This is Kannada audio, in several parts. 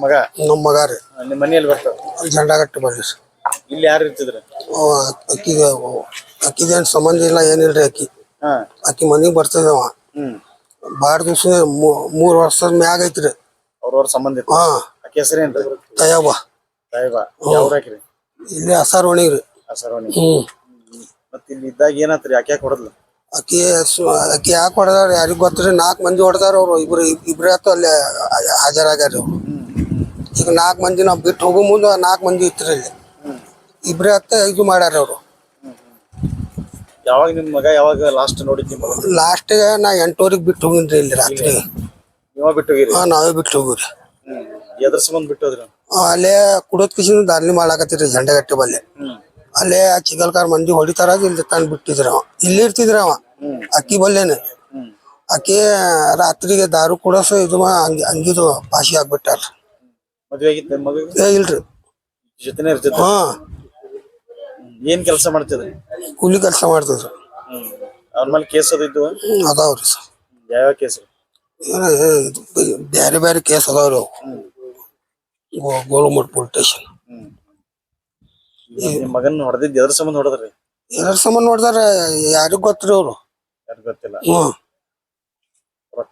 ಮಗ. ನಮ್ಮ ಮಗ ರೀ. ನಿಮ್ಮ ಮನೆಯಲ್ಲಿ ಬರ್ತಾವ? ಅಲ್ಲಿ ಜಂಡಾಗಟ್ಟಿ ಬರ್ರಿ ಸರ್. ಇಲ್ಲಿ ಯಾರು ಇರ್ತಿದ್ರು? ಅಕ್ಕಿಗೆ ಅಕ್ಕಿದೇನು ಸಂಬಂಧ ಇಲ್ಲ ಏನಿಲ್ರಿ ಅಕ್ಕಿ. ಹಾ. ಅಕ್ಕಿ ಮನೆಗೆ ಬರ್ತದವ. ಹ್ಮ್. ದಿವಸ ದಿವ್ಸ ಮೂರು ವರ್ಷದ ಮ್ಯಾಗ ಐತ್ರಿ. ಅವ್ರವ್ರ ಸಂಬಂಧ ಇತ್ತು? ಹಾ. ಆಕೆ ಹೆಸರೇನ್ರಿ ತಯಬ ಸಾಹೇಬ ಯಾವ ಹಾಕಿರಿ? ಇಲ್ಲಿ ಹಸಾರ್ ಒಣಗ್ರಿ ಸರವಣಿ ಹ್ಮ್. ಮತ್ತೆ ಇಲ್ಲಿ ಇದ್ದಾಗ ಏನಾತ್ರಿ? ಯಾಕೆ ಯಾಕೆ ಹೊಡೆದ್ಲು? ಅಕ್ಕಿ ಸು- ಅಕ್ಕಿ ಯಾಕೆ ಹೊಡೆದಾರ ಯಾರಿಗ್ ಗೊತ್ತ್ರಿ? ನಾಲ್ಕು ಮಂದಿ ಹೊಡೆದಾರ ಅವ್ರು. ಇಬ್ರು ಇಬ್ರೇ ಆತು ಅಲ್ಲಿ ಹಾಜರಾಗ್ಯಾರ ಅವ್ರು? ಈಗ ನಾಲ್ಕು ಮಂದಿ ನಾವು ಬಿಟ್ಟು ಹೋಗೋ ಮುಂದೆ ನಾಲ್ಕು ಮಂದಿ ಇತ್ತು ಇಲ್ಲಿ. ಇಬ್ರೇ ಹತ್ತ ಇದು ಮಾಡ್ಯಾರ ಅವರು. ಯಾವಾಗ ನಿಮ್ಮ ಮಗ ಯಾವಾಗ ಲಾಸ್ಟ್ ನೋಡಿದ್ ನಿಮ್ಮ ಮಗ? ಲಾಸ್ಟಿಗೆ ನಾ ಎಂಟೂರಿಗೆ ಬಿಟ್ಟು ಹೋಗಿನ್ರಿ ಇಲ್ಲಿ ರಾತ್ರಿ. ನೀವ ಬಿಟ್ಟು ಹೋಗಿರಿ? ಹಾ ನಾವೇ ಬಿಟ್ಟು ಹೋಗ್ರಿ ಎದ್ರ ಸಂಬಂಧ ಬಿಟ್ಟು ಹೋದ್ರಿ? ಅಲ್ಲೇ ಕುಡೋದ್ ಕಿಸಿನ ದಾರಿ ಜಂಡೆ ಜಂಡಗಟ್ಟೆ ಬಲ್ಲೆ. ಅಲ್ಲೇ ಆ ಚಿಗಲ್ಕಾರ್ ಮಂದಿ ಹೊಡಿತಾರ ಇಲ್ಲಿ ತಂದು ಬಿಟ್ಟಿದ್ರ ಅವ. ಇಲ್ಲಿ ಇರ್ತಿದ್ರ ಅವ. ಅಕ್ಕಿ ಬಲ್ಲೇನೆ. ಅಕ್ಕಿ ರಾತ್ರಿಗೆ ದಾರು ಕುಡಸ ಇದು ಮಾ ಅಂಗಿ ಅಂಗಿದು ಪಾಶಿ ಆಗ್ಬಿಟ್ಟಾರ. ಮದ್ವೆ ಆಗಿತ್ತು ನಿಮ್ ಮಗ ಏ ಇಲ್ರಿ. ಜೊತೆನೆ ಇರ್ತಿತ್ತು ಹಾ. ಏನ್ ಕೆಲಸ ಮಾಡ್ತಿದ್ರಿ? ಕೂಲಿ ಕೆಲಸ ಮಾಡ್ತಿದ್ರು. ಅವ್ರ ಮೇಲೆ ಕೇಸ್ ಅದು ಹ್ಮ್ ಅದಾವ್ರಿ ಸರ್. ಯಾವ್ಯಾವ ಕೇಸ್ ಏನ ಬ್ಯಾರೆ ಬ್ಯಾರೆ ಕೇಸ್ ಅದಾವ್ರಿ ಅವು. ಗೋ- ಪೊಲೀಸ್ ಸ್ಟೇಷನ್. ನಿಮ್ ಮಗನ್ ಹೊಡೆದಿದ್ದು ಎದ್ರ ಸಂಬಂಧ ಹೊಡೆದ್ರಿ? ಎಲ್ಲರ ಸಂಬಂಧ ನೋಡ್ದಾರ ಯಾರಿಗೂ ಗೊತ್ತ್ರಿ ಅವ್ರು? ಯಾರು ಗೊತ್ತಿಲ್ಲ? ಹ್ಮ್.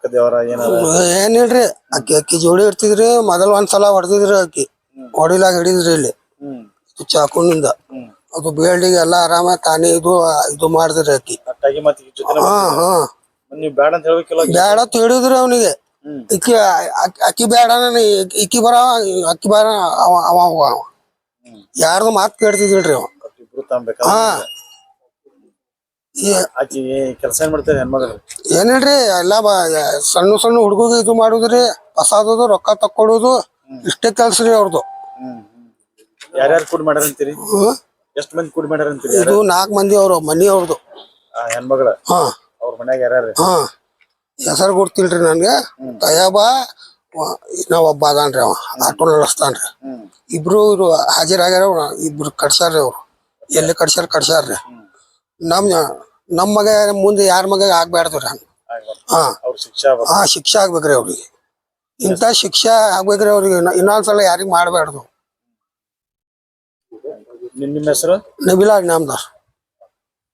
ದೇವರ ಏನಾರ ಏನಿಲ್ರಿ ಅಕ್ಕಿ ಅಕ್ಕಿ ಜೋಡಿ ಇಡ್ತಿದ್ರಿ ಮೊದಲ್ ಒಂದ್ಸಲ ಹೊಡೆದಿದ್ರಿ ಅಕ್ಕಿ. ಹೊಡಿಲಾಗ ಹಿಡಿದ್ರಿ ಇಲ್ಲಿ. ಚಾಕುನಿಂದ ಅದು ಬೇಲ್ಡಿಗೆ ಎಲ್ಲ ಆರಾಮ ತಾನೇ ಇದು ಇದು ಮಾಡಿದ್ರಿ ಅಕ್ಕಿ. ಅಟ್ಟಾಗಿ ಮತ್ತೆ ಈ ಜೊತೆನೆ ಹಾ ಹಾ. ನೀವ್ ಬ್ಯಾಡ ಅಂತ ಹೇಳ್ಬೇಕಿಲ್ಲ ಬೇಡ ಅಂತ ಹೇಳಿದ್ರಿ ಅವನಿಗೆ. ಇಕ್ಕಿ ಅಕ್ಕಿ- ಅಕ್ಕಿ ಬೇಡ ಇಕ್ಕಿ ಬರ ಅಕ್ಕಿ ಬರ ಅವ ಅವ ಅವ ಅವ. ಯಾರ್ದು ಮಾತು ಕೇಳ್ತಿದ್ದಿಲ್ರಿ ಅವ. ಇಬ್ರು ಹಾ. ಈ ಆಕಿ ಕೆಲಸ ಏನ್ ಮಾಡ್ತಾರೆ ಹೆಣ್ಮಗಳು? ಏನಿಲ್ರಿ ಎಲ್ಲ ಬ ಸಣ್ಣ ಸಣ್ಣ ಹುಡುಗ ಇದು ಮಾಡುದ್ರಿ ಫಸಾದದು ರೊಕ್ಕ ತಕ್ಕೊಡೋದು ಇಷ್ಟೇ ಕೆಲ್ಸ ರೀ ಅವ್ರದ್ದು ಯಾರ್ಯಾರು ಕೂಡಿ ಮಾಡ್ಯಾರ ಅಂತೀರಿ ಹ್ಮ್. ಎಷ್ಟ್ ಮಂದಿ ಕೂಡಿ ಮಾಡ್ಯಾರ ಅಂತೀರಿ ಇದು ನಾಲ್ಕು ಮಂದಿ ಅವ್ರು ಮನಿ ಅವ್ರದ್ದು ಹೆಣ್ಮಗಳ? ಹಾ. ಅವ್ರ ಮನ್ಯಾಗ ಯಾರ್ಯಾರು? ಹಾ. ಹೆಸರು ಗೊತ್ತಿಲ್ರಿ ನನ್ಗೆ. ತಯಾಬ ನಾವ್ ಒಬ್ಬ ಅದಾನ್ರಿ ಅವ ಆಟೋ ನಡೆಸ್ತಾನ್ರಿ. ಇಬ್ರು ಇವ್ರು ಹಾಜರಾಗ್ಯಾರ ಇಬ್ರು ಕಡ್ಸ್ಯಾರ್ರಿ ಅವ್ರು. ಎಲ್ಲಿ ಕಡ್ಸ್ಯಾರ ಕಡ್ಸ್ಯಾರ್ರಿ ನಮ್ ನಮ್ಮ ಮಗ ಮುಂದೆ ಯಾರ ಮಗ ಆಗ್ಬ್ಯಾಡ್ದ್ರಿ ಹಂಗ. ಆಗ್ಬಾರ್ದು. ಹಾ. ಹಾ ಶಿಕ್ಷೆ ಆಗ್ಬೇಕ್ರಿ ಅವ್ರಿಗೆ. ಇಂಥ ಶಿಕ್ಷೆ ಆಗ್ಬೇಕ್ರಿ ಅವ್ರಿಗೆ. ಇನ್ನ- ಇನ್ನೊಂದ್ಸಲ ಯಾರಿಗ್ ಮಾಡ್ಬ್ಯಾಡ್ದು ನಿಮ್ ನಿಮ್ಮ ಹೆಸರು? ನಬಿಲಾ ನಾಮದಾರ್.